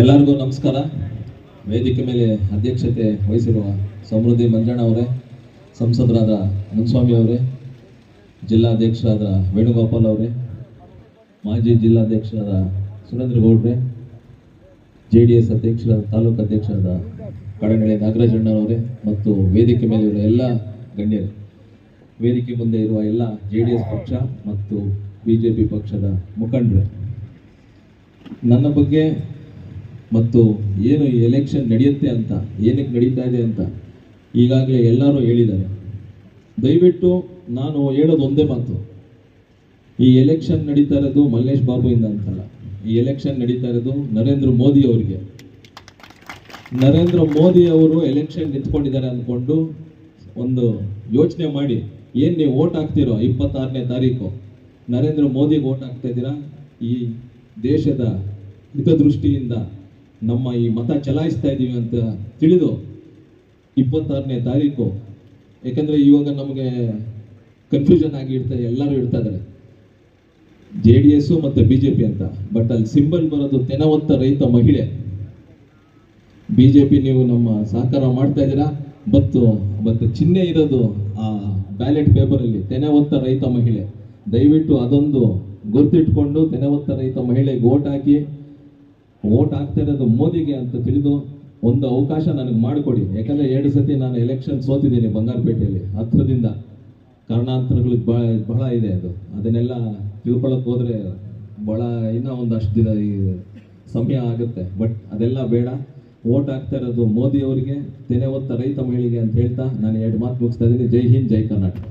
ಎಲ್ಲರಿಗೂ ನಮಸ್ಕಾರ. ವೇದಿಕೆ ಮೇಲೆ ಅಧ್ಯಕ್ಷತೆ ವಹಿಸಿರುವ ಸಮೃದ್ಧಿ ಮಂಜಣ್ಣ ಅವರೇ, ಸಂಸದರಾದ ಮುನ್ಸ್ವಾಮಿ ಅವರೇ, ಜಿಲ್ಲಾಧ್ಯಕ್ಷರಾದ ವೇಣುಗೋಪಾಲ್ ಅವರೇ, ಮಾಜಿ ಜಿಲ್ಲಾಧ್ಯಕ್ಷರಾದ ಸುರೇಂದ್ರ ಗೌಡ್ರೆ ಜೆ ಡಿ ಎಸ್ ಅಧ್ಯಕ್ಷರಾದ, ತಾಲೂಕು ಅಧ್ಯಕ್ಷರಾದ ಕಡಗಳೆ ನಾಗರಾಜಣ್ಣನವರೇ ಮತ್ತು ವೇದಿಕೆ ಮೇಲೆ ಇರುವ ಎಲ್ಲ ಗಣ್ಯರು. ವೇದಿಕೆ ಮುಂದೆ ಇರುವ ಎಲ್ಲ ಜೆ ಡಿ ಎಸ್ ಪಕ್ಷ ಮತ್ತು ಬಿ ಜೆ ಪಿ ಪಕ್ಷದ ಮುಖಂಡರು. ನನ್ನ ಬಗ್ಗೆ ಮತ್ತು ಏನು ಎಲೆಕ್ಷನ್ ನಡೆಯುತ್ತೆ ಅಂತ, ಏನಕ್ಕೆ ನಡೀತಾ ಇದೆ ಅಂತ ಈಗಾಗಲೇ ಎಲ್ಲರೂ ಹೇಳಿದ್ದಾರೆ. ದಯವಿಟ್ಟು ನಾನು ಹೇಳೋದು ಒಂದೇ ಮಾತು. ಈ ಎಲೆಕ್ಷನ್ ನಡೀತಾ ಇರೋದು ಮಲ್ಲೇಶ್ ಬಾಬುಯಿಂದ ಅಂತಲ್ಲ. ಈ ಎಲೆಕ್ಷನ್ ನಡೀತಾ ಇರೋದು ನರೇಂದ್ರ ಮೋದಿ ಅವರಿಗೆ. ನರೇಂದ್ರ ಮೋದಿ ಅವರು ಎಲೆಕ್ಷನ್ ನಿಂತ್ಕೊಂಡಿದ್ದಾರೆ ಅಂದ್ಕೊಂಡು ಒಂದು ಯೋಚನೆ ಮಾಡಿ, ಏನು ನೀವು ಓಟ್ ಹಾಕ್ತಿರೋ ಇಪ್ಪತ್ತಾರನೇ ತಾರೀಕು, ನರೇಂದ್ರ ಮೋದಿಗೆ ಓಟ್ ಹಾಕ್ತಾ ಇದ್ದೀರಾ? ಈ ದೇಶದ ಹಿತದೃಷ್ಟಿಯಿಂದ ನಮ್ಮ ಈ ಮತ ಚಲಾಯಿಸ್ತಾ ಇದ್ದೀವಿ ಅಂತ ತಿಳಿದು ಇಪ್ಪತ್ತಾರನೇ ತಾರೀಕು. ಯಾಕಂದರೆ ಇವಾಗ ನಮಗೆ ಕನ್ಫ್ಯೂಷನ್ ಆಗಿ ಇಡ್ತಾ ಎಲ್ಲರೂ ಇಡ್ತಾ ಇದ್ದಾರೆ ಜೆ ಡಿ ಎಸ್ಸು ಮತ್ತು ಬಿ ಜೆ ಪಿ ಅಂತ. ಬಟ್ ಅಲ್ಲಿ ಸಿಂಬಲ್ ಬರೋದು ತೆನವಂತ ರೈತ ಮಹಿಳೆ. ಬಿ ಜೆ ಪಿ ನೀವು ನಮ್ಮ ಸಹಕಾರ ಮಾಡ್ತಾ ಇದ್ದೀರಾ? ಮತ್ತು ಮತ್ತು ಚಿಹ್ನೆ ಇರೋದು ಆ ಬ್ಯಾಲೆಟ್ ಪೇಪರಲ್ಲಿ ತೆನೆವತ್ತ ರೈತ ಮಹಿಳೆ. ದಯವಿಟ್ಟು ಅದೊಂದು ಗುರ್ತಿಟ್ಕೊಂಡು ತೆನೆವತ್ತ ರೈತ ಮಹಿಳೆಗೆ ಓಟ್ ಹಾಕಿ. ಓಟ್ ಆಗ್ತಾ ಇರೋದು ಮೋದಿಗೆ ಅಂತ ತಿಳಿದು ಒಂದು ಅವಕಾಶ ನನಗೆ ಮಾಡಿಕೊಡಿ. ಯಾಕಂದ್ರೆ ಎರಡು ಸತಿ ನಾನು ಎಲೆಕ್ಷನ್ ಸೋತಿದ್ದೀನಿ ಬಂಗಾರಪೇಟೆಯಲ್ಲಿ. ಹತ್ರದಿಂದ ಕಾರಣಾಂತರಗಳು ಬಹಳ ಬಹಳ ಇದೆ ಅದು. ಅದನ್ನೆಲ್ಲ ತಿಳ್ಕೊಳಕ್ ಹೋದ್ರೆ ಬಹಳ ಇನ್ನೂ ಒಂದಷ್ಟು ದಿನ ಈ ಸಮಯ ಆಗುತ್ತೆ. ಬಟ್ ಅದೆಲ್ಲ ಬೇಡ. ಓಟ್ ಆಗ್ತಾ ಇರೋದು ಮೋದಿ ಅವರಿಗೆ ತೆನೆ ಹೊತ್ತ ರೈತ ಮಹಿಳೆಗೆ ಅಂತ ಹೇಳ್ತಾ ನಾನು ಎರಡು ಮಾತು ಮುಗಿಸ್ತಾ ಇದ್ದೀನಿ. ಜೈ ಹಿಂದ್, ಜೈ ಕರ್ನಾಟಕ.